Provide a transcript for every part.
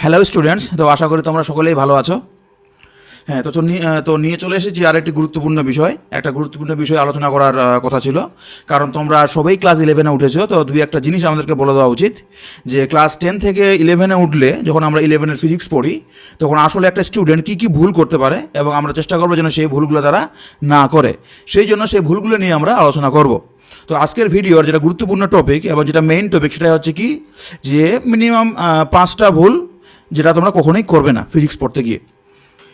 Hello students তো আশা করি তোমরা সকলেই ভালো আছো। হ্যাঁ তো তো নিয়ে চলে এসেছি আর একটি গুরুত্বপূর্ণ বিষয়। একটা গুরুত্বপূর্ণ বিষয় আলোচনা করার কথা ছিল। কারণ তোমরা সবাই ক্লাস ইলেভেনে উঠেছো, তো দুই একটা জিনিস আমাদেরকে বলে দেওয়া উচিত। যে ক্লাস টেন থেকে ইলেভেনে উঠলে, যখন আমরা ইলেভেনের ফিজিক্স পড়ি, তখন আসলে একটা স্টুডেন্ট কী কী ভুল করতে পারে এবং আমরা চেষ্টা করব যেন সেই ভুলগুলো তারা না করে। সেই জন্য সেই ভুলগুলো নিয়ে আমরা আলোচনা করব। তো আজকের ভিডিওর যেটা গুরুত্বপূর্ণ টপিক এবং যেটা মেইন টপিক সেটা হচ্ছে কি যে মিনিমাম পাঁচটা ভুল যেটা তোমরা কখনোই করবে না ফিজিক্স পড়তে গিয়ে।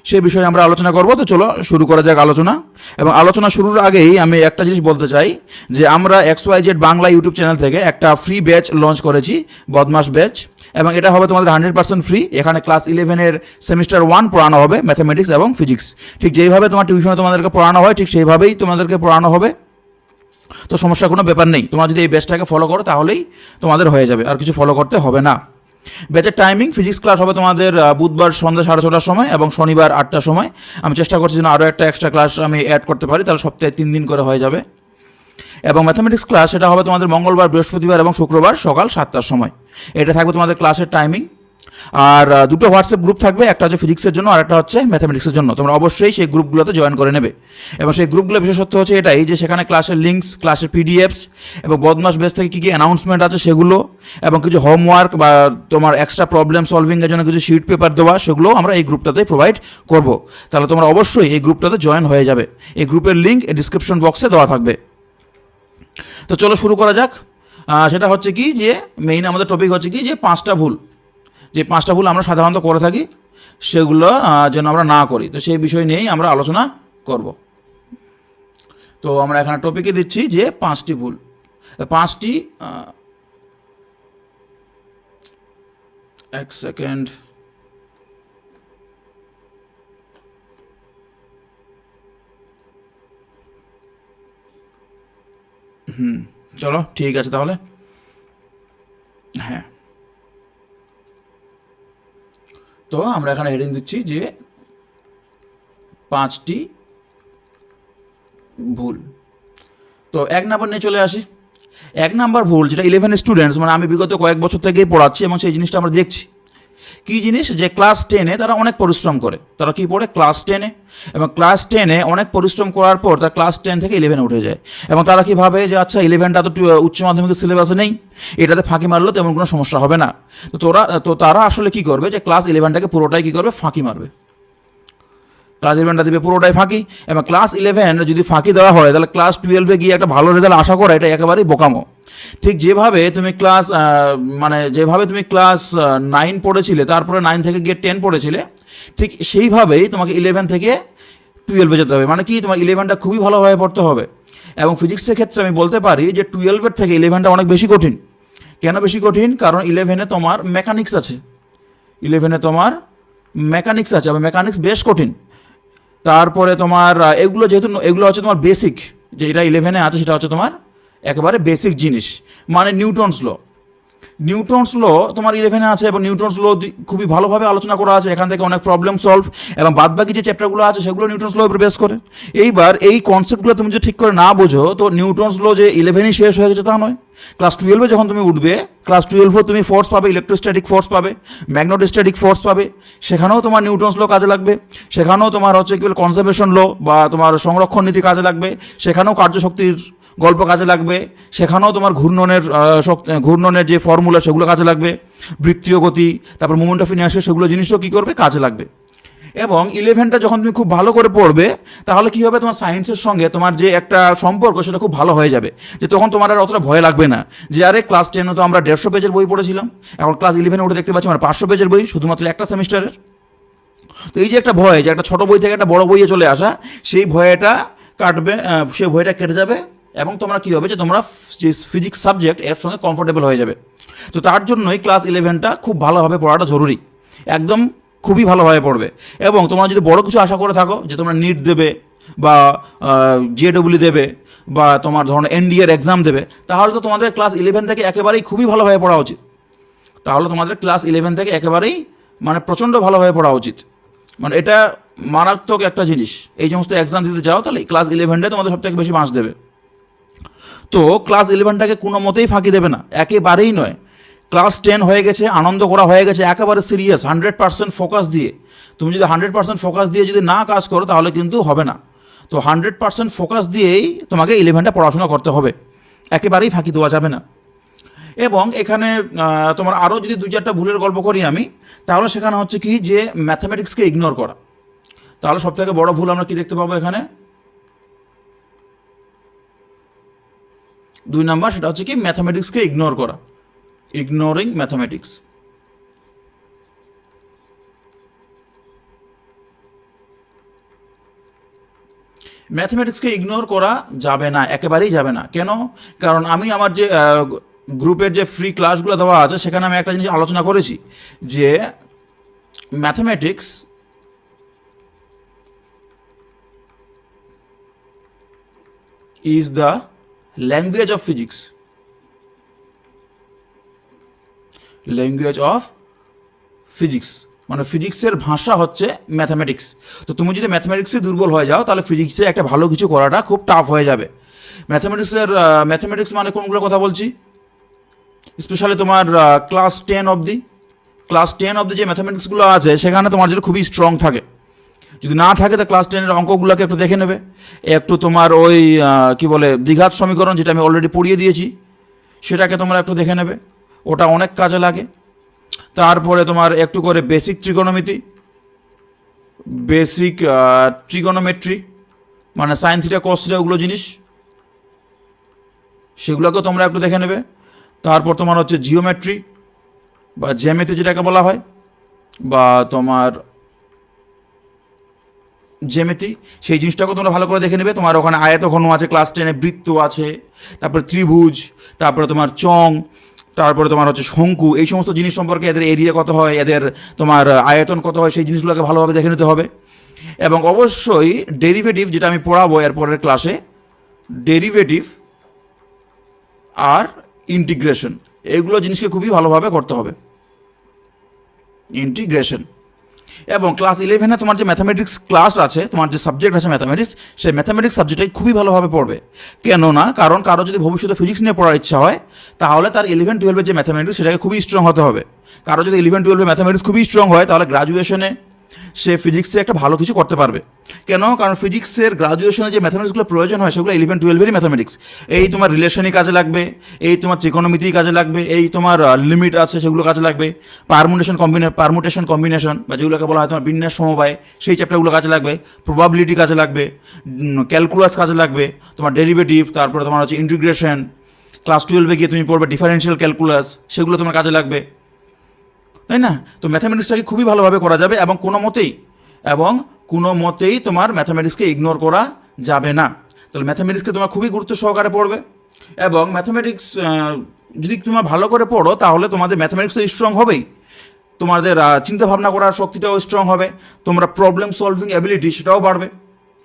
সেই বিষয়ে আমরা আলোচনা করব। তো চলো শুরু করা যাক আলোচনা। এবং আলোচনা শুরুর আগেই আমি একটা জিনিস বলতে চাই যে আমরা X Y Z Bangla YouTube channel থেকে একটা ফ্রি ব্যাচ লঞ্চ করেছি, বদমাস ব্যাচ এবং এটা হবে তোমাদের হান্ড্রেড পার্সেন্ট ফ্রি এখানে ক্লাস ইলেভেনের সেমিস্টার ওয়ান পড়ানো হবে ম্যাথামেটিক্স এবং ফিজিক্স ঠিক যেইভাবে তোমার টিউশনে তোমাদেরকে পড়ানো হয়, ঠিক সেইভাবেই তোমাদেরকে পড়ানো হবে। তো সমস্যার কোনো ব্যাপার নেই। তোমরা যদি এই ব্যাচটাকে ফলো করো, তাহলেই তোমাদের হয়ে যাবে। আর কিছু ফলো করতে হবে না। ব্যাচের টাইমিং ফিজিক্স ক্লাস হবে তোমাদের বুধবার সন্ধ্যা সাড়ে ছটার সময় এবং শনিবার আটটার সময়। আমি চেষ্টা করছি যেন আরও একটা এক্সট্রা ক্লাস আমি অ্যাড করতে পারি, তাহলে সপ্তাহে তিন দিন করে হয়ে যাবে। এবং ম্যাথামেটিক্স ক্লাস সেটা হবে তোমাদের মঙ্গলবার, বৃহস্পতিবার এবং শুক্রবার সকাল সাতটার সময়। এটা থাকবে তোমাদের ক্লাসের টাইমিং আর দুটো হোয়াটসঅ্যাপ গ্রুপ থাকবে, একটা হচ্ছে ফিজিক্সের জন্য আর একটা হচ্ছে ম্যাথামেটিক্সের জন্য। তোমরা অবশ্যই সেই গ্রুপগুলোতে জয়েন করে নেবে। এবং সেই গ্রুপগুলো বিশেষত্ব হচ্ছে এটাই যে সেখানে ক্লাসের লিঙ্কস ক্লাসের পিডিএফস এবং বদমাস বেস থেকে কী কী অ্যানাউন্সমেন্ট আছে সেগুলো, এবং কিছু হোমওয়ার্ক বা তোমার এক্সট্রা প্রবলেম সলভিংয়ের জন্য কিছু শিট পেপার দেওয়া সেগুলো আমরা এই গ্রুপটাতে প্রোভাইড করব। তাহলে তোমরা অবশ্যই এই গ্রুপটাতে জয়েন হয়ে যাবে। এই গ্রুপের লিঙ্ক ডিসক্রিপশন বক্সে দেওয়া থাকবে। তো চলো শুরু করা যাক। সেটা হচ্ছে কি যে মেইন আমাদের টপিক হচ্ছে কি যে, পাঁচটা ভুল। যে পাঁচটা ভুল আমরা সাধারণত করে থাকি, সেগুলো যেন আমরা না করি। তো সেই বিষয় নিয়েই আমরা আলোচনা করব। তো আমরা এখানে টপিকে দিচ্ছি যে পাঁচটি ভুল। পাঁচটি এক সেকেন্ড হুম, চলো, ঠিক আছে তাহলে। হ্যাঁ। তো আমরা এখানে হেডিং দিচ্ছি যে পাঁচটি ভুল। তো এক নাম্বার নিয়ে চলে আসি। এক নাম্বার ভুল, যেটা ইলেভেন স্টুডেন্টস মানে আমি বিগত কয়েক বছর থেকেই পড়াচ্ছি এবং সেই জিনিসটা আমরা দেখছি। কী জিনিস? যে ক্লাস টেনে তারা অনেক পরিশ্রম করে। তারা কি পড়ে? ক্লাস টেনে এবং ক্লাস টেনে অনেক পরিশ্রম করার পর তারা ক্লাস টেন থেকে ইলেভেনে উঠে যায়। এবং তারা কি ভাবে? যে আচ্ছা ইলেভেনটা তো উচ্চ মাধ্যমিকের সিলেবাসে নেই। এটাতে ফাঁকি মারলেও তেমন কোনো সমস্যা হবে না। তো তোরা তো তারা আসলে কি করবে? যে ক্লাস ইলেভেনটাকে পুরোটাই কি করবে? ফাঁকি মারবে। ক্লাস ইলেভেনটা দিবে পুরোটাই ফাঁকি। এবং ক্লাস ইলেভেন যদি ফাঁকি দেওয়া হয়, তাহলে ক্লাস টুয়েলভে গিয়ে একটা ভালো রেজাল্ট আশা করা, এটা একেবারেই বোকামো। ঠিক যেভাবে তুমি ক্লাস মানে যেভাবে তুমি ক্লাস নাইন পড়েছিলে, তারপরে নাইন থেকে গিয়ে টেন পড়েছিলে, ঠিক সেইভাবেই তোমাকে ইলেভেন থেকে টুয়েলভে যেতে হবে। মানে কি, তোমার ইলেভেনটা খুবই ভালোভাবে পড়তে হবে। এবং ফিজিক্সের ক্ষেত্রে আমি বলতে পারি যে টুয়েলভের থেকে ইলেভেনটা অনেক বেশি কঠিন। কেন বেশি কঠিন? কারণ ইলেভেনে তোমার মেকানিক্স আছে। ইলেভেনে তোমার মেকানিক্স আছে, এবং মেকানিক্স বেশ কঠিন। তারপরে তোমার এগুলো যেহেতু, এগুলো হচ্ছে তোমার বেসিক যে এটা ইলেভেনে আছে সেটা হচ্ছে তোমার একেবারে বেসিক জিনিস মানে নিউটনস ল। নিউটনস ল তোমার ইলেভেনে আছে এবং নিউটনস ল খুবই ভালোভাবে আলোচনা করা আছে, এখান থেকে অনেক প্রবলেম সলভ এবং বাদবাকি যে চ্যাপ্টারগুলো আছে সেগুলো নিউটনস ল উপর বেস করে। এইবার এই কনসেপ্টগুলো তুমি যদি ঠিক করে না বোঝো, তো নিউটনস ল যে ইলেভেনই শেষ হয়ে গেছে তা নয়। ক্লাস টুয়েলভে যখন তুমি উঠবে ক্লাস টুয়েলভেও তুমি ফোর্স পাবে ইলেকট্রোস্ট্যাটিক ফোর্স পাবে ম্যাগনেটোস্ট্যাটিক ফোর্স পাবে, সেখানেও তোমার নিউটনস ল কাজে লাগবে। সেখানেও তোমার হচ্ছে কি কনজারভেশন ল বা তোমার সংরক্ষণ নীতি কাজে লাগবে। সেখানেও কার্যশক্তির গল্প কাজে লাগবে। সেখানেও তোমার ঘূর্ণনের ঘূর্ণনের যে ফর্মুলা সেগুলো কাজে লাগবে। বৃত্তীয় গতি, তারপর মুভমেন্ট অফ ইনার্সিয়া সেগুলো জিনিসও কী করবে? কাজে লাগবে। এবং ইলেভেনটা যখন তুমি খুব ভালো করে পড়বে, তাহলে কী হবে? তোমার সায়েন্সের সঙ্গে তোমার যে একটা সম্পর্ক, সেটা খুব ভালো হয়ে যাবে। যে তখন তোমার আর অতটা ভয় লাগবে না। যে আরে ক্লাস টেনে তো আমরা দেড়শো পেজের বই পড়েছিলাম। এখন ক্লাস ইলেভেনে উঠে দেখতে পাচ্ছি আমরা পাঁচশো পেজের বই, শুধুমাত্র একটা সেমিস্টারের। তো এই যে একটা ভয়, যে একটা ছোটো বই থেকে একটা বড় বইয়ে চলে আসা, সেই ভয়টা কাটবে সেই ভয়টা কেটে যাবে। এবং তোমরা কী হবে যে তোমরা যে ফিজিক্স সাবজেক্ট এর সঙ্গে কমফোর্টেবল হয়ে যাবে। তো তার জন্যই ক্লাস ইলেভেনটা খুব ভালোভাবে পড়াটা জরুরি। একদম খুবই ভালোভাবে পড়বে। এবং তোমরা যদি বড় কিছু আশা করে থাকো যে তোমরা নিট দেবে বা জেডব্লিউ দেবে বা তোমার ধরুন এনডিএর এক্সাম দেবে, তাহলে তো তোমাদের ক্লাস ইলেভেন থেকে একেবারেই খুবই ভালোভাবে পড়া উচিত। তাহলে তোমাদের ক্লাস ইলেভেন থেকে একেবারেই মানে প্রচণ্ড ভালোভাবে পড়া উচিত। মানে এটা মারাত্মক একটা জিনিস। এই সমস্ত এক্সাম দিতে যাও তাহলে ক্লাস ইলেভেনটাই তোমাদের সব থেকে বেশি মার্কস দেবে। তো ক্লাস ইলেভেনটাকে কোনো মতেই ফাঁকি দেবে না, একেবারেই নয়। ক্লাস টেন হয়ে গেছে, আনন্দ করা হয়ে গেছে, একেবারে সিরিয়াস হান্ড্রেড পার্সেন্ট ফোকাস দিয়ে। তুমি যদি হান্ড্রেড পার্সেন্ট ফোকাস দিয়ে যদি না কাজ করো, তাহলে কিন্তু হবে না। তো হান্ড্রেড পার্সেন্ট ফোকাস দিয়েই তোমাকে ইলেভেনটা পড়াশোনা করতে হবে। একেবারেই ফাঁকি দেওয়া যাবে না। এবং এখানে তোমার আরও যদি দু চারটা ভুলের গল্প করি আমি, তাহলে সেখানে হচ্ছে কি যে ম্যাথামেটিক্সকে ইগনোর করা। তাহলে সব থেকে বড় ভুল আমরা কি দেখতে পাবো এখানে? দুই নাম্বার সেটা হচ্ছে কি ম্যাথামেটিক্সকে ইগনোর করা। ইগনোরিং ম্যাথামেটিক্স ম্যাথমেটিক্সকে ইগনোর করা যাবে না, একেবারেই যাবে না। কেন? কারণ আমি আমার যে গ্রুপের যে ফ্রি ক্লাসগুলো দেওয়া আছে, সেখানে আমি একটা জিনিস আলোচনা করেছি যে mathematics is the language of physics language of physics মানে ফিজিক্সের ভাষা হচ্ছে ম্যাথামেটিক্স তো তুমি যদি ম্যাথামেটিক্সে দুর্বল হয়ে যাও, তাহলে ফিজিক্সে একটা ভালো কিছু করাটা খুব টাফ হয়ে যাবে। ম্যাথামেটিক্সের ম্যাথামেটিক্স মানে কোনগুলো কথা বলছি? স্পেশালি তোমার ক্লাস টেন অবধি। ক্লাস টেন অবধি যে ম্যাথামেটিক্সগুলো আছে, সেখানে তোমার যেটা খুবই স্ট্রং থাকে। যদি না থাকে, তো ক্লাস টেনের অঙ্কগুলোকে একটু দেখে নেবে। একটু তোমার ওই কি বলে, দ্বিঘাত সমীকরণ যেটা আমি অলরেডি পড়িয়ে দিয়েছি, সেটাকে তোমরা একটু দেখে নেবে। ওটা অনেক কাজে লাগে। তারপরে তোমার একটু করে বেসিক ট্রিগোনোমিতি বেসিক ট্রিগোনোমেট্রি মানে সাইন থিটা কস থিটা ওগুলো জিনিস, সেগুলোকেও তোমরা একটু দেখে নেবে। তারপর তোমার হচ্ছে জিওমেট্রি বা জ্যামিতি যেটাকে বলা হয়, বা তোমার জ্যামিতি, সেই জিনিসটাকেও তোমরা ভালো করে দেখে নেবে। তোমার ওখানে আয়তঘন আছে ক্লাস টেনে বৃত্ত আছে, তারপরে ত্রিভুজ, তারপরে তোমার চং, তারপরে তোমার হচ্ছে শঙ্কু। এই সমস্ত জিনিস সম্পর্কে এদের এরিয়া কত হয়, এদের তোমার আয়তন কত হয়, সেই জিনিসগুলোকে ভালোভাবে দেখে নিতে হবে। এবং অবশ্যই ডেরিভেটিভ যেটা আমি পড়াবো এরপরের ক্লাসে ডেরিভেটিভ আর ইন্টিগ্রেশন এগুলো জিনিসকে খুবই ভালোভাবে করতে হবে। ইন্টিগ্রেশন এবং ক্লাস ইলেভেনে তোমার যে ম্যাথামেটিক্স ক্লাস আছে, তোমার যে সাবজেক্ট আছে ম্যাথামেটিক্স সেই ম্যাথামেটিক্স সাবজেক্টটাই খুবই ভালোভাবে পড়বে। কেননা, কারণ কারও যদি ভবিষ্যতে ফিজিক্স নিয়ে পড়ার ইচ্ছা হয়, তাহলে তার ইলেভেন টুয়েলভের যে ম্যাথামেটিক্স সেটাকে খুবই স্ট্রং হতে হবে। কারও যদি ইলেভেন টুয়েলভের ম্যাথামেটিক্স খুবই স্ট্রং হয়, তাহলে গ্রাজুয়েশনে সে ফিজিক্সে একটা ভালো কিছু করতে পারবে। কেন? কারণ ফিজিক্সের গ্রাজুয়েশনে যে ম্যাথামেটিক্সগুলো প্রয়োজন হয়, সেগুলো ইলেভেন টুয়েলভেরই ম্যাথামেটিক্স এই তোমার রিলেশনই কাজে লাগবে, এই তোমার ত্রিকোণমিতি কাজে লাগবে, এই তোমার লিমিট আছে, সেগুলো কাজে লাগবে। পারমুটেশন কম্বিনে পারমুটেশন কম্বিনেশন বা যেগুলোকে বলা হয় তোমার বিন্যাস সমবায়, সেই চ্যাপ্টারগুলো কাজে লাগবে। প্রবাবিলিটি কাজে লাগবে ক্যালকুলাস কাজে লাগবে, তোমার ডেরিভেটিভ তারপরে তোমার হচ্ছে ইন্টিগ্রেশন ক্লাস টুয়েলভে গিয়ে তুমি পড়বে ডিফারেন্সিয়াল ক্যালকুলাস সেগুলো তোমার কাজে লাগবে। তাই না? তো ম্যাথামেটিক্সটাকে খুবই ভালোভাবে করা যাবে এবং কোনো মতেই এবং কোনো মতেই তোমার ম্যাথামেটিক্সকে ইগনোর করা যাবে না। তাহলে ম্যাথামেটিক্সকে তোমার খুবই গুরুত্ব সহকারে পড়বে এবং ম্যাথামেটিক্স যদি তোমার ভালো করে পড়ো তাহলে তোমাদের ম্যাথামেটিক্স তো স্ট্রং হবেই। তোমাদের আহ, চিন্তা ভাবনা করার শক্তিটাও স্ট্রং হবে। তোমরা প্রবলেম সলভিং অ্যাবিলিটি সেটাও বাড়বে।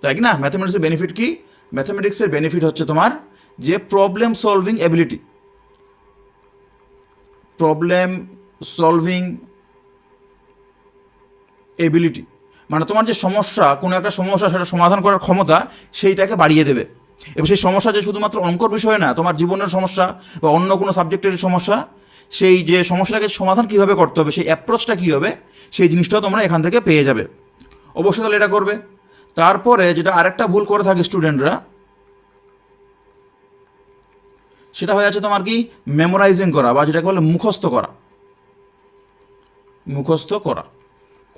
তাই না? ম্যাথামেটিক্সের বেনিফিট কি? ম্যাথামেটিক্সের বেনিফিট হচ্ছে তোমার যে problem solving ability problem solving ability মানে তোমার যে সমস্যা, কোনো একটা সমস্যা সেটা সমাধান করার ক্ষমতা সেইটাকে বাড়িয়ে দেবে। এবং সেই সমস্যা যে শুধুমাত্র অঙ্কর বিষয় না, তোমার জীবনের সমস্যা বা অন্য কোনো সাবজেক্টের সমস্যা, সেই যে সমস্যাটাকে সমাধান কীভাবে করতে হবে, সেই অ্যাপ্রোচটা কী হবে, সেই জিনিসটাও তোমরা এখান থেকে পেয়ে যাবে। অবশ্যই তাহলে এটা করবে। তারপরে যেটা আরেকটা ভুল করে থাকে স্টুডেন্টরা সেটা হয়ে আছে তোমার কি মেমোরাইজিং করা, বা যেটাকে বলে মুখস্থ করা। মুখস্থ করা।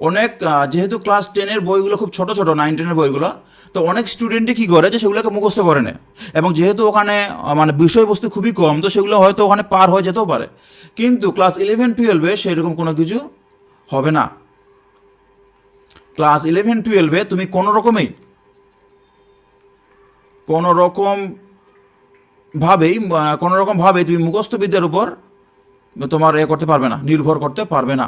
অনেক যেহেতু ক্লাস টেনের বইগুলো খুব ছোট ছোট নাইন টেনের বইগুলো, তো অনেক স্টুডেন্টই কী করে যে সেগুলোকে মুখস্থ করে নেয়? এবং যেহেতু ওখানে মানে বিষয়বস্তু খুবই কম, তো সেগুলো হয়তো ওখানে পার হয়ে যেতেও পারে। কিন্তু ক্লাস ইলেভেন টুয়েলভে সেরকম কোনো কিছু হবে না। ক্লাস ইলেভেন টুয়েলভে তুমি কোনো রকমেই, কোনো রকম ভাবেই কোনো রকম ভাবে তুমি মুখস্থ বিদ্যার উপর তোমার এ করতে পারবে না, নির্ভর করতে পারবে না।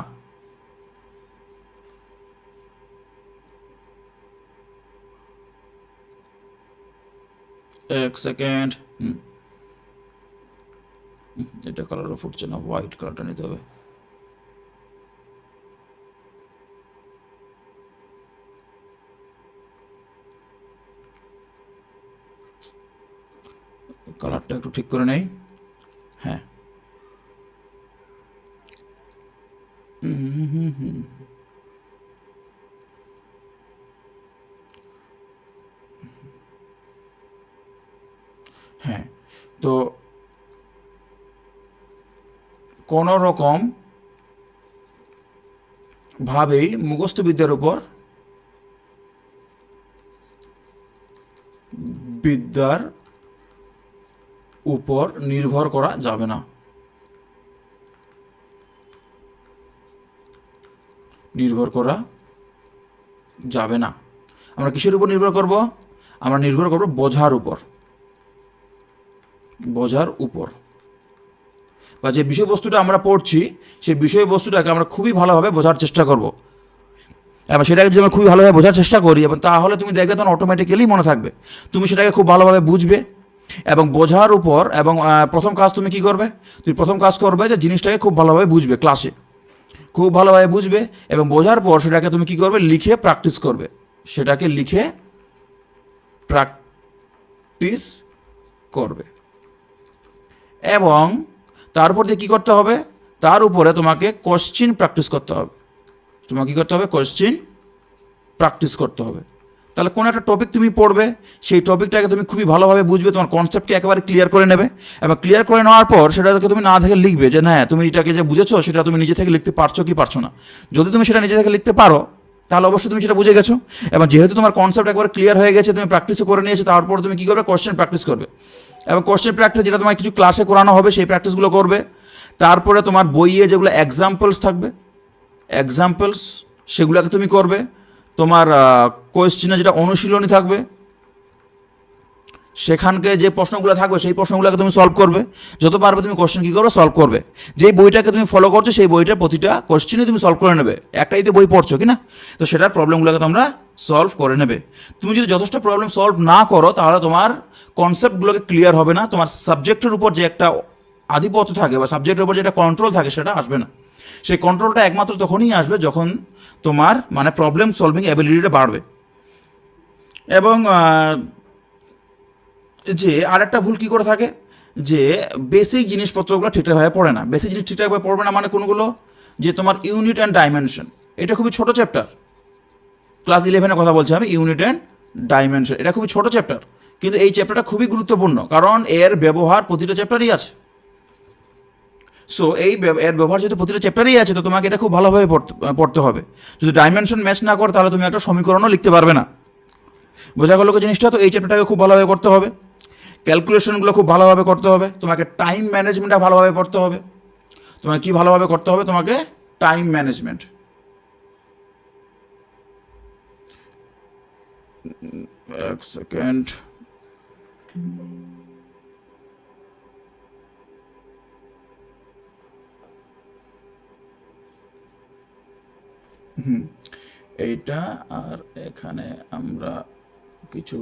এক সেকেন্ড হুম। হুম, এটা কালারও ফুটছে না হোয়াইট কালারটা নিতে হবে। কালারটা একটু ঠিক করে নেই। হ্যাঁ। হ্যাঁ তো কোনো রকম ভাবেই মুখস্থ বিদ্যার উপর বিদ্যার উপর নির্ভর করা যাবে না। নির্ভর করা যাবে না। আমরা কিসের উপর নির্ভর করব? আমরা নির্ভর করব বোঝার উপর। বোঝার উপর। বা যে বিষয়বস্তুটা আমরা পড়ছি, সেই বিষয়বস্তুটাকে আমরা খুবই ভালোভাবে বোঝার চেষ্টা করব। এবার সেটাকে যদি আমরা খুবই ভালোভাবে বোঝার চেষ্টা করি, এবং তাহলে তুমি দেখবে তখন অটোমেটিক্যালি মনে থাকবে। তুমি সেটাকে খুব ভালোভাবে বুঝবে এবং বোঝার উপর এবং প্রথম কাজ তুমি কি করবে? তুমি প্রথম কাজ করবে যে জিনিসটাকে খুব ভালোভাবে বুঝবে ক্লাসে খুব ভালোভাবে বুঝবে এবং বোঝার পর সেটাকে তুমি কি করবে? লিখে প্র্যাকটিস করবে। সেটাকে লিখে প্র্যাকটিস করবে। এবং তারপর দিয়ে কী করতে হবে? তার উপরে তোমাকে কোশ্চিন প্র্যাকটিস করতে হবে। তোমাকে কী করতে হবে? কোশ্চিন প্র্যাকটিস করতে হবে। তাহলে কোনো একটা টপিক তুমি পড়বে, সেই টপিকটাকে তুমি খুবই ভালোভাবে বুঝবে, তোমার কনসেপ্টকে একেবারে ক্লিয়ার করে নেবে। এবং ক্লিয়ার করে নেওয়ার পর সেটাকে তুমি না থেকে লিখবে যে হ্যাঁ তুমি এটাকে যে বুঝেছ, সেটা তুমি নিজে থেকে লিখতে পারছ কি পারছ না? যদি তুমি সেটা নিজে থেকে লিখতে পারো, তাহলে অবশ্যই তুমি সেটা বুঝে গেছো। এবং যেহেতু তোমার কনসেপ্ট একবার ক্লিয়ার হয়ে গেছে, তুমি প্র্যাকটিসও করে নিয়েছো, তারপর তুমি কী করবে? কোশ্চেন প্র্যাকটিস করবে। এবং কোশ্চেন প্র্যাকটিস যেটা তোমার কিছু ক্লাসে করানো হবে, সেই প্র্যাকটিসগুলো করবে। তারপরে তোমার বইয়ে যেগুলো এক্সাম্পলস থাকবে এক্সাম্পলস সেগুলোকে তুমি করবে। তোমার কোয়েশ্চেনে যেটা অনুশীলনী থাকবে, সেখানকে যে প্রশ্নগুলো থাকবে, সেই প্রশ্নগুলোকে তুমি সলভ করবে। যত পারবে তুমি কোশ্চেন কী করবে সলভ করবে। যেই বইটাকে তুমি ফলো করছ, সেই বইটার প্রতিটা কোশ্চেনই তুমি সলভ করে নেবে। একটাই তো বই পড়ছো, কি না? তো সেটার প্রবলেমগুলোকে তোমরা সলভ করে নেবে। তুমি যদি যথেষ্ট প্রবলেম সলভ না করো, তাহলে তোমার কনসেপ্টগুলোকে ক্লিয়ার হবে না। তোমার সাবজেক্টের উপর যে একটা আধিপত্য থাকে বা সাবজেক্টের উপর যে একটা কন্ট্রোল থাকে, সেটা আসবে না। সেই কন্ট্রোলটা একমাত্র তখনই আসবে যখন তোমার মানে প্রবলেম সলভিং অ্যাবিলিটিটা বাড়বে। এবং যে আরেকটা ভুল কী করে থাকে? যে বেসিক জিনিসপত্রগুলো ঠিকঠাকভাবে পড়ে না। বেসিক জিনিস ঠিকঠাকভাবে পড়বে না মানে কোনগুলো? যে তোমার ইউনিট অ্যান্ড ডাইমেনশন এটা খুবই ছোট চ্যাপ্টার ক্লাস ইলেভেনের কথা বলছি আমি ইউনিট অ্যান্ড ডাইমেনশন এটা খুবই ছোট চ্যাপ্টার কিন্তু এই চ্যাপ্টারটা খুবই গুরুত্বপূর্ণ, কারণ এর ব্যবহার প্রতিটা চ্যাপ্টারই আছে। সো এই এর ব্যবহার যেহেতু প্রতিটা চ্যাপ্টারই আছে, তো তোমাকে এটা খুব ভালোভাবে পড়তে পড়তে হবে। যদি ডাইমেনশন ম্যাচ না করো, তাহলে তুমি একটা সমীকরণও লিখতে পারবে না। বোঝা গেল জিনিসটা? তো এই চ্যাপ্টারটাকে খুব ভালোভাবে করতে হবে। ক্যালকুলেশনগুলো খুব ভালোভাবে করতে হবে। তোমাকে টাইম ম্যানেজমেন্টটা ভালোভাবে করতে হবে। তোমাকে কী ভালোভাবে করতে হবে? তোমাকে টাইম ম্যানেজমেন্ট এক সেকেন্ড এইটা আর এখানে আমরা কিছু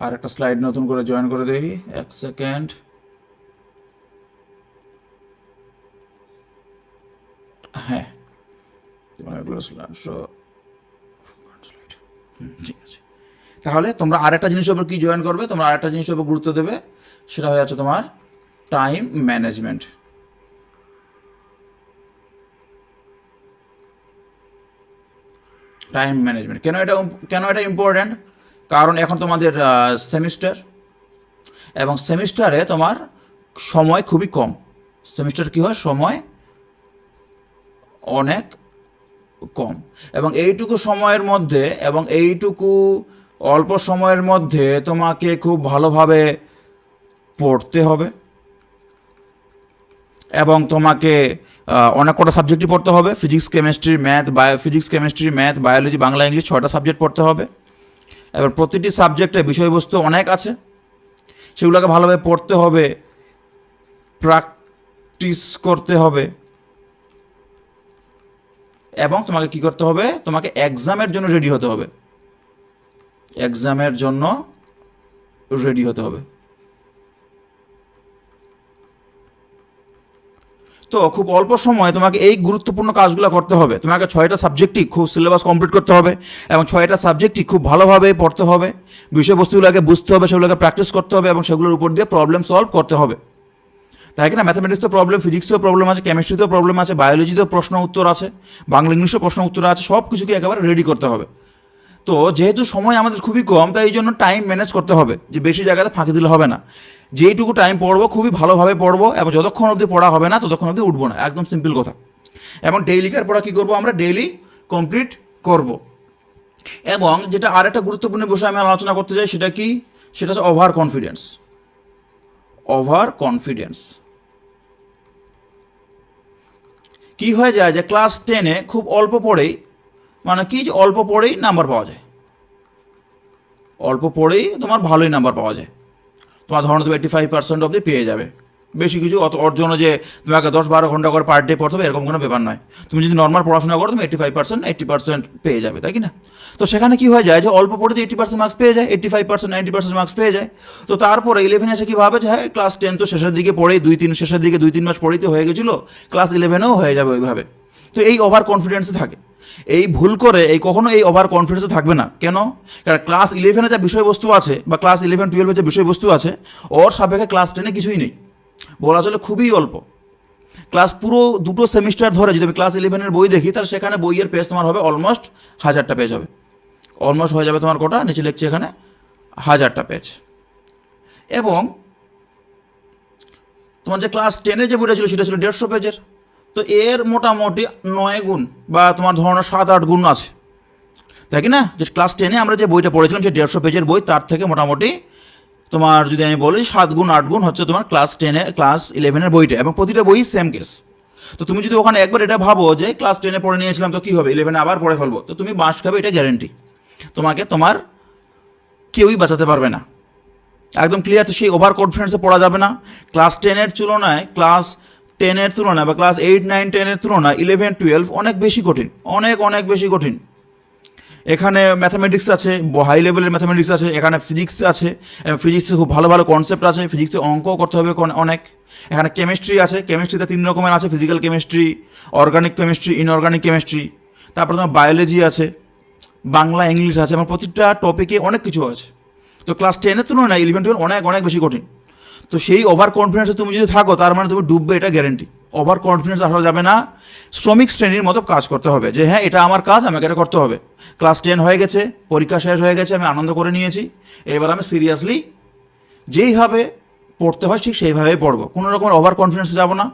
আর একটা স্লাইড নতুন করে জয়েন করে দেই। এক সেকেন্ড slide। হুম, ঠিক আছে। তাহলে তোমরা আরেকটা জিনিসের উপর কি জয়েন করবে? তোমরা আরেকটা জিনিসের উপর গুরুত্ব দেবে সেটা হয়ে যাচ্ছে তোমার টাইম ম্যানেজমেন্ট টাইম ম্যানেজমেন্ট কেন এটা কেন এটা ইম্পর্ট্যান্ট কারণ এখন তোমাদের সেমিস্টার এবং সেমিস্টারে তোমার সময় খুবই কম। সেমিস্টার কী হয়? সময় অনেক কম। এবং এইটুকু সময়ের মধ্যে এবং এইটুকু অল্প সময়ের মধ্যে তোমাকে খুব ভালোভাবে পড়তে হবে। এবং তোমাকে অনেক কটা সাবজেক্টই পড়তে হবে। Physics, chemistry, math, bio, physics, chemistry, math, biology, Bangla, English ছটা সাবজেক্ট পড়তে হবে। এবার প্রতিটি সাবজেক্টে বিষয়বস্তু অনেক আছে। সেগুলোকে ভালোভাবে পড়তে হবে, প্র্যাকটিস করতে হবে। এবং তোমাকে কি করতে হবে? তোমাকে এক্সামের জন্য রেডি হতে হবে। এক্সামের জন্য রেডি হতে হবে। তো খুব অল্প সময়ে তোমাকে এই গুরুত্বপূর্ণ কাজগুলো করতে হবে। তোমাকে ছয়টা সাবজেক্টই খুব সিলেবাস কমপ্লিট করতে হবে এবং ছয়টা সাবজেক্টই খুব ভালোভাবে পড়তে হবে। বিষয়বস্তুগুলোকে বুঝতে হবে, সেগুলোকে প্র্যাকটিস করতে হবে এবং সেগুলোর উপর দিয়ে প্রবলেম সলভ করতে হবে। তাই কিনা ম্যাথামেটিক্সেও প্রবলেম ফিজিক্সেও প্রবলেম আছে কেমিস্ট্রিতেও প্রবলেম আছে বায়োলজিতেও প্রশ্ন উত্তর আছে, বাংলা ইংলিশেও প্রশ্ন উত্তর আছে, সব কিছুকে একেবারে রেডি করতে হবে। তো যেহেতু সময় আমাদের খুবই কম, তাই এই জন্য টাইম ম্যানেজ করতে হবে, যে বেশি জায়গাতে ফাঁকি দিলে হবে না। যেইটুকু টাইম পড়ব, খুবই ভালোভাবে পড়ব, এবং যতক্ষণ অবধি পড়া হবে না, ততক্ষণ অবধি উঠবো না, একদম সিম্পল কথা। এবং ডেইলিকার পড়া কী করব, আমরা ডেইলি কমপ্লিট করব। এবং যেটা আর একটা গুরুত্বপূর্ণ বিষয় আমি আলোচনা করতে চাই, সেটা কি? সেটা হচ্ছে ওভার কনফিডেন্স ওভার কনফিডেন্স কি হয়ে যায় যে ক্লাস টেনে খুব অল্প পড়েই মানে কি যে অল্প পড়েই নাম্বার পাওয়া যায়। অল্প পড়েই তোমার ভালোই নাম্বার পাওয়া যায়। তোমার ধরো তুমি এইটি ফাইভ পার্সেন্ট অবধি পেয়ে যাবে। বেশি কিছু অত ওর জন্য যে তোমাকে দশ বারো ঘণ্টা করে পার ডে পড়তে হবে, এরকম কোনো ব্যাপার নয়। তুমি যদি নর্মাল পড়াশোনা করো, তুমি eighty five percent eighty percent পেয়ে যাবে, তাই না? তো সেখানে কি হয়ে যায় যে অল্প পড়ে এইটি পার্সেন্ট মার্কস পেয়ে যায় eighty five percent ninety percent marks পেয়ে যায়। তো তারপরে ইলেভেনে এসে কি ভাবে যে হ্যাঁ ক্লাস টেন তো শেষের দিকে পড়েই, দুই তিন শেষের দিকে দুই তিন মাস পড়েই তো হয়ে গেছিল ক্লাস ইলেভেনেও হয়ে যাবে ওইভাবে। তো এই ওভার কনফিডেন্সে থাকে। এই ভুল করে, এই কখনো এই ওভার কনফিডেন্সে থাকবে না। কেন? কারণ ক্লাস ইলেভেনে যা বিষয়বস্তু আছে বা ক্লাস ইলেভেন টুয়েলভে যে বিষয়বস্তু আছে, ওর সাপেক্ষে ক্লাস টেনে কিছুই নেই। বলা চলে খুবই অল্প। ক্লাস পুরো দুটো সেমিস্টার ধরে যদি আমি ক্লাস ইলেভেনের বই দেখি, তাহলে সেখানে বইয়ের পেজ তোমার হবে অলমোস্ট হাজারটা পেজ হবে। অলমোস্ট হয়ে যাবে তোমার কোটা? নিচে লিখছি এখানে হাজারটা পেজ এবং তোমার যে ক্লাস টেনের যে বইটা ছিল, সেটা ছিল দেড়শো পেজের তো এর মোটামুটি নয় গুণ বা তোমার ধরনের সাত আট গুণ আছে। তাই কি না? যে ক্লাস টেনে আমরা যে বইটা পড়েছিলাম সেই দেড়শো পেজের বই, তার থেকে মোটামুটি তোমার যদি আমি বলি সাত গুণ, আট গুণ হচ্ছে তোমার ক্লাস টেনে ক্লাস ইলেভেনের বইটা এবং প্রতিটা বই সেম কেস তো তুমি যদি ওখানে একবার এটা ভাবো যে ক্লাস টেনে পড়ে নিয়েছিলাম, তো কী হবে? ইলেভেনে আবার পড়ে ফেলব। তো তুমি বাস খাবে এটা গ্যারেন্টি তোমাকে তোমার কেউই বাঁচাতে পারবে না। একদম ক্লিয়ার তো সেই ওভার কনফিডেন্সে পড়া যাবে না। ক্লাস টেনের তুলনায় ক্লাস টেনের তুলনায় বা ক্লাস এইট নাইন টেনের তুলনায় ইলেভেন টুয়েলভ অনেক বেশি কঠিন। অনেক অনেক বেশি কঠিন। এখানে ম্যাথামেটিক্স আছে হাই লেভেলের ম্যাথামেটিক্স আছে, এখানে ফিজিক্স আছে ফিজিক্সে খুব ভালো ভালো কনসেপ্ট আছে ফিজিক্সে অঙ্কও করতে হবে অনেক। এখানে কেমিস্ট্রি আছে কেমিস্ট্রিতে তিন রকমের আছে physical chemistry organic chemistry inorganic chemistry তারপর তোমার বায়োলজি আছে, বাংলা ইংলিশ আছে এবং প্রতিটা টপিকে অনেক কিছু আছে। তো ক্লাস টেনের তুলনায় ইলেভেন টুয়েলভ অনেক অনেক বেশি কঠিন। তো সেই ওভার কনফিডেন্সে তুমি যদি থাকো, তার মানে তুমি ডুববে, এটা গ্যারেন্টি ওভার কনফিডেন্স আসা যাবে না। শ্রমিক শ্রেণির মতো কাজ করতে হবে যে হ্যাঁ এটা আমার কাজ, আমাকে এটা করতে হবে। ক্লাস টেন হয়ে গেছে, পরীক্ষা শেষ হয়ে গেছে, আমি আনন্দ করে নিয়েছি। এবার আমি সিরিয়াসলি যেইভাবে পড়তে হয় ঠিক সেইভাবেই পড়ব। কোনো রকমের ওভার কনফিডেন্সে যাব না,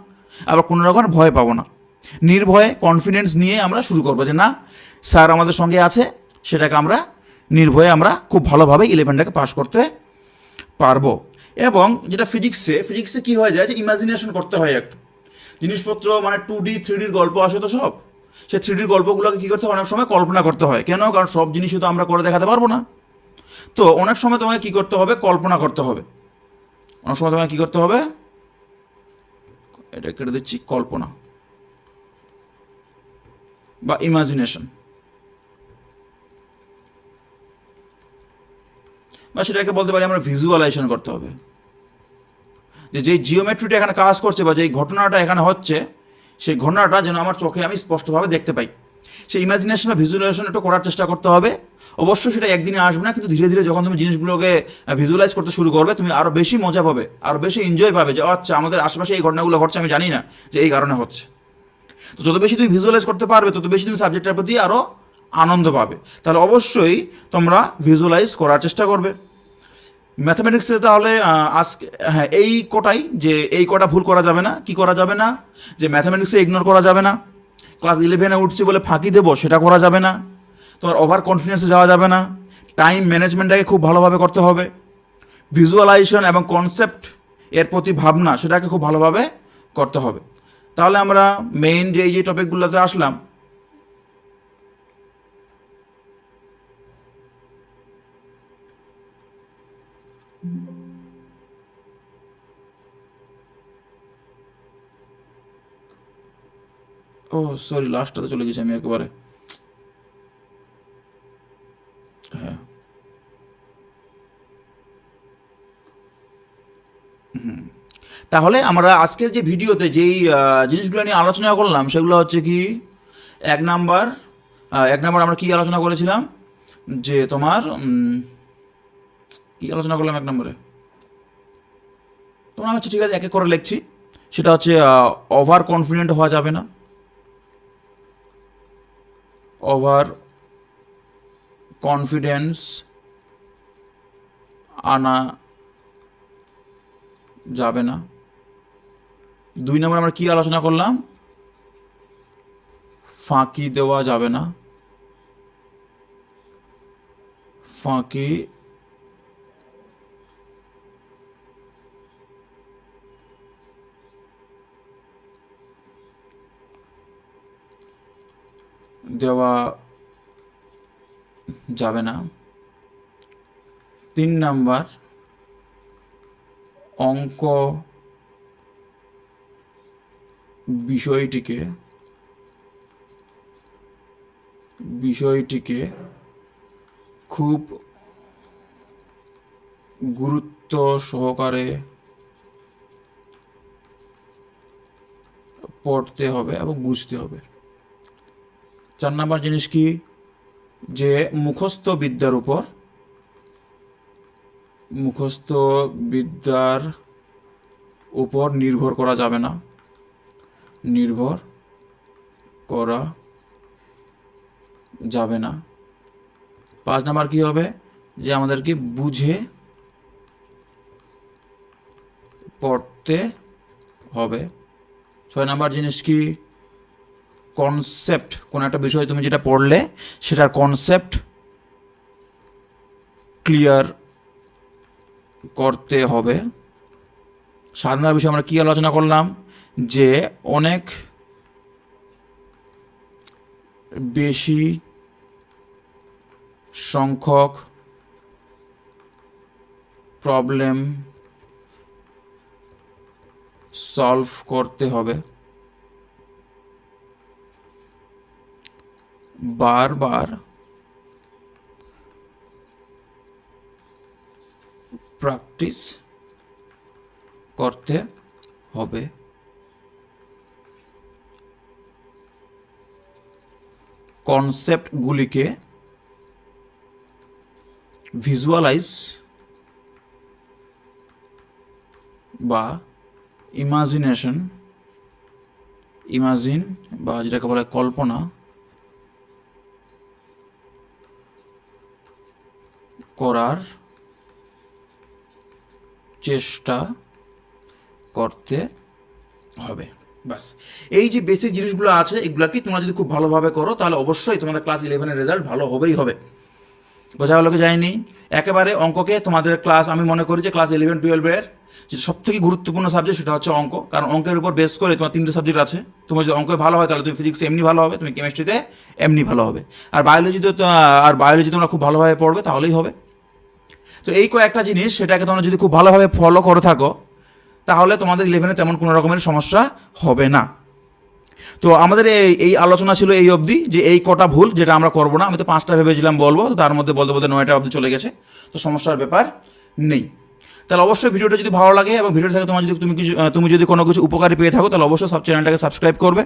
আবার কোনো রকমের ভয় পাবো না। নির্ভয়ে কনফিডেন্স নিয়ে আমরা শুরু করব যে, না, স্যার আমাদের সঙ্গে আছে, সেটাকে আমরা নির্ভয়ে আমরা খুব ভালোভাবে ইলেভেনটাকে পাস করতে পারব। এবং যেটা ফিজিক্সে ফিজিক্সে কী হয়ে যায় যে ইমাজিনেশন করতে হয় একটু। জিনিসপত্র মানে টু ডি থ্রি ডির গল্প আসে তো সব। সে থ্রি ডির গল্পগুলোকে কী করতে হয়? অনেক সময় কল্পনা করতে হয়। কেন? কারণ সব জিনিসই তো আমরা করে দেখাতে পারব না। তো অনেক সময় তোমাকে কী করতে হবে? কল্পনা করতে হবে। অনেক সময় তোমাকে কী করতে হবে? এটা কেটে দিচ্ছি, কল্পনা বা ইমাজিনেশন বা সেটাকে বলতে পারি আমরা ভিজুয়ালাইজেশন করতে হবে। যে যেই জিওমেট্রিটা এখানে কাজ করছে বা যেই ঘটনাটা এখানে হচ্ছে, সেই ঘটনাটা যেন আমার চোখে আমি স্পষ্টভাবে দেখতে পাই। সেই ইমাজিনেশন বা ভিজুয়ালাইজেশন একটু করার চেষ্টা করতে হবে। অবশ্যই সেটা একদিনে আসবে না, কিন্তু ধীরে ধীরে যখন তুমি জিনিসগুলোকে ভিজুয়ালাইজ করতে শুরু করবে, তুমি আরও বেশি মজা পাবে আরও বেশি এনজয় পাবে যে আচ্ছা আমাদের আশেপাশে এই ঘটনাগুলো ঘটছে, আমি জানি না যে এই কারণে হচ্ছে। তো যত বেশি তুমি ভিজুয়ালাইজ করতে পারবে, তত বেশি তুমি সাবজেক্টের প্রতি আরও আনন্দ পাবে। তাহলে অবশ্যই তোমরা ভিজুয়ালাইজ করার চেষ্টা করবে। ম্যাথামেটিক্সে তাহলে আজকে হ্যাঁ এই কটাই যে এই কটা ভুল করা যাবে না, কি করা যাবে না, যে ম্যাথামেটিক্সে ইগনোর করা যাবে না ক্লাস ইলেভেনে উঠছি বলে ফাঁকি দেবো, সেটা করা যাবে না, তোমার ওভার কনফিডেন্সে যাওয়া যাবে না টাইম ম্যানেজমেন্টটাকে খুব ভালোভাবে করতে হবে ভিজুয়ালাইজেশন এবং কনসেপ্ট এর প্রতি ভাবনা সেটাকে খুব ভালোভাবে করতে হবে। তাহলে আমরা মেইন যে এই যে টপিকগুলোতে আসলাম ও সরি লাস্টটাতে চলে গেছি আমি একেবারে। হ্যাঁ। তাহলে আমরা আজকের যে ভিডিওতে যেই জিনিসগুলো নিয়ে আলোচনা করলাম, সেগুলো হচ্ছে কি, এক নাম্বার এক নাম্বার আমরা কি আলোচনা করেছিলাম? যে তোমার কি আলোচনা করলাম এক নম্বরে? তোমার হচ্ছে ঠিক আছে, এক এক করে লিখছি। সেটা হচ্ছে ওভার কনফিডেন্ট হওয়া যাবে না। ওভার কনফিডেন্স আনা যাবে না। দুই নম্বর আমরা কি আলোচনা করলাম? ফাঁকি দেওয়া যাবে না। ফাঁকি দেওয়া যাবে না। তিন নাম্বার, অঙ্ক বিষয়টিকে বিষয়টিকে খুব গুরুত্ব সহকারে পড়তে হবে এবং বুঝতে হবে। চার নাম্বার জিনিস কি? যে মুখস্থ বিদ্যার উপর, মুখস্থ বিদ্যার উপর নির্ভর করা যাবে না। নির্ভর করা যাবে না। পাঁচ নাম্বার কি হবে? যে আমাদেরকে বুঝে পড়তে হবে। ছয় নাম্বার জিনিস কি? কনসেপ্ট কোনো একটা বিষয় তুমি যেটা পড়লে, সেটার কনসেপ্ট ক্লিয়ার করতে হবে। সাধনার বিষয়ে আমরা কী আলোচনা করলাম? যে অনেক বেশি সংখ্যক প্রবলেম সলভ করতে হবে। বারবার প্র্যাকটিস করতে হবে। কনসেপ্টগুলিকে ভিজুয়ালাইজ বা ইমাজিনেশন ইমাজিন বা যেটাকে বলে কল্পনা করার চেষ্টা করতে হবে। বাস এই যে বেসিক জিনিসগুলো আছে, এগুলোকে তোমরা যদি খুব ভালোভাবে করো, তাহলে অবশ্যই তোমাদের ক্লাস ইলেভেনের রেজাল্ট ভালো হবেই হবে। বোঝা গেল কি যায়নি? একেবারে অঙ্ককে তোমাদের ক্লাস আমি মনে করি যে ক্লাস ইলেভেন টুয়েলভের যে সব থেকে গুরুত্বপূর্ণ সাবজেক্ট সেটা হচ্ছে অঙ্ক। কারণ অঙ্কের উপর বেস করে তোমার তিনটে সাবজেক্ট আছে। তোমার যদি অঙ্কে ভালো হয়, তাহলে তুমি ফিজিক্স এমনি ভালো হবে, তুমি কেমিস্ট্রিতে এমনি ভালো হবে। আর বায়োলজিতে আর বায়োলজি তোমরা খুব ভালোভাবে পড়বে, তাহলেই হবে। তো এই কয়েকটা জিনিস সেটাকে তোমরা যদি খুব ভালোভাবে ফলো করে থাকো, তাহলে তোমাদের ইলেভেনে তেমন কোনো রকমের সমস্যা হবে না। তো আমাদের এই এই আলোচনা ছিল এই অবধি যে এই কটা ভুল যেটা আমরা করব না, আমি তো পাঁচটা ভেবেছিলাম বলব তার মধ্যে বলতে বলতে নয়টা অবধি চলে গেছে, তো সমস্যার ব্যাপার নেই। তাহলে অবশ্যই ভিডিওটা যদি ভালো লাগে এবং ভিডিও থেকে তোমার যদি, তুমি কিছু তুমি যদি কোনো কিছু উপকারী পেয়ে থাকো, তাহলে অবশ্যই সব চ্যানেলটাকে সাবস্ক্রাইব করবে।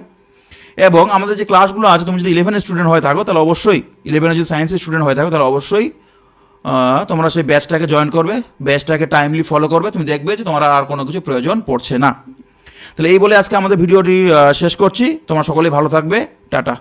এবং আমাদের যে ক্লাসগুলো আছে, তুমি যদি ইলেভেনের স্টুডেন্ট হয়ে থাকো, তাহলে অবশ্যই ইলেভেনের যদি সায়েন্সের স্টুডেন্ট হয়ে থাকো, তাহলে অবশ্যই তোমরা সেই ব্যাচটাকে জয়েন করবে ব্যাচটাকে টাইমলি ফলো করবে, তুমি দেখবে যে তোমার আর কোনো কিছু প্রয়োজন পড়ছে না। তাহলে এই বলে আজকে আমাদের ভিডিওটি শেষ করছি। তোমরা সকলেই ভালো থাকবে। টাটা।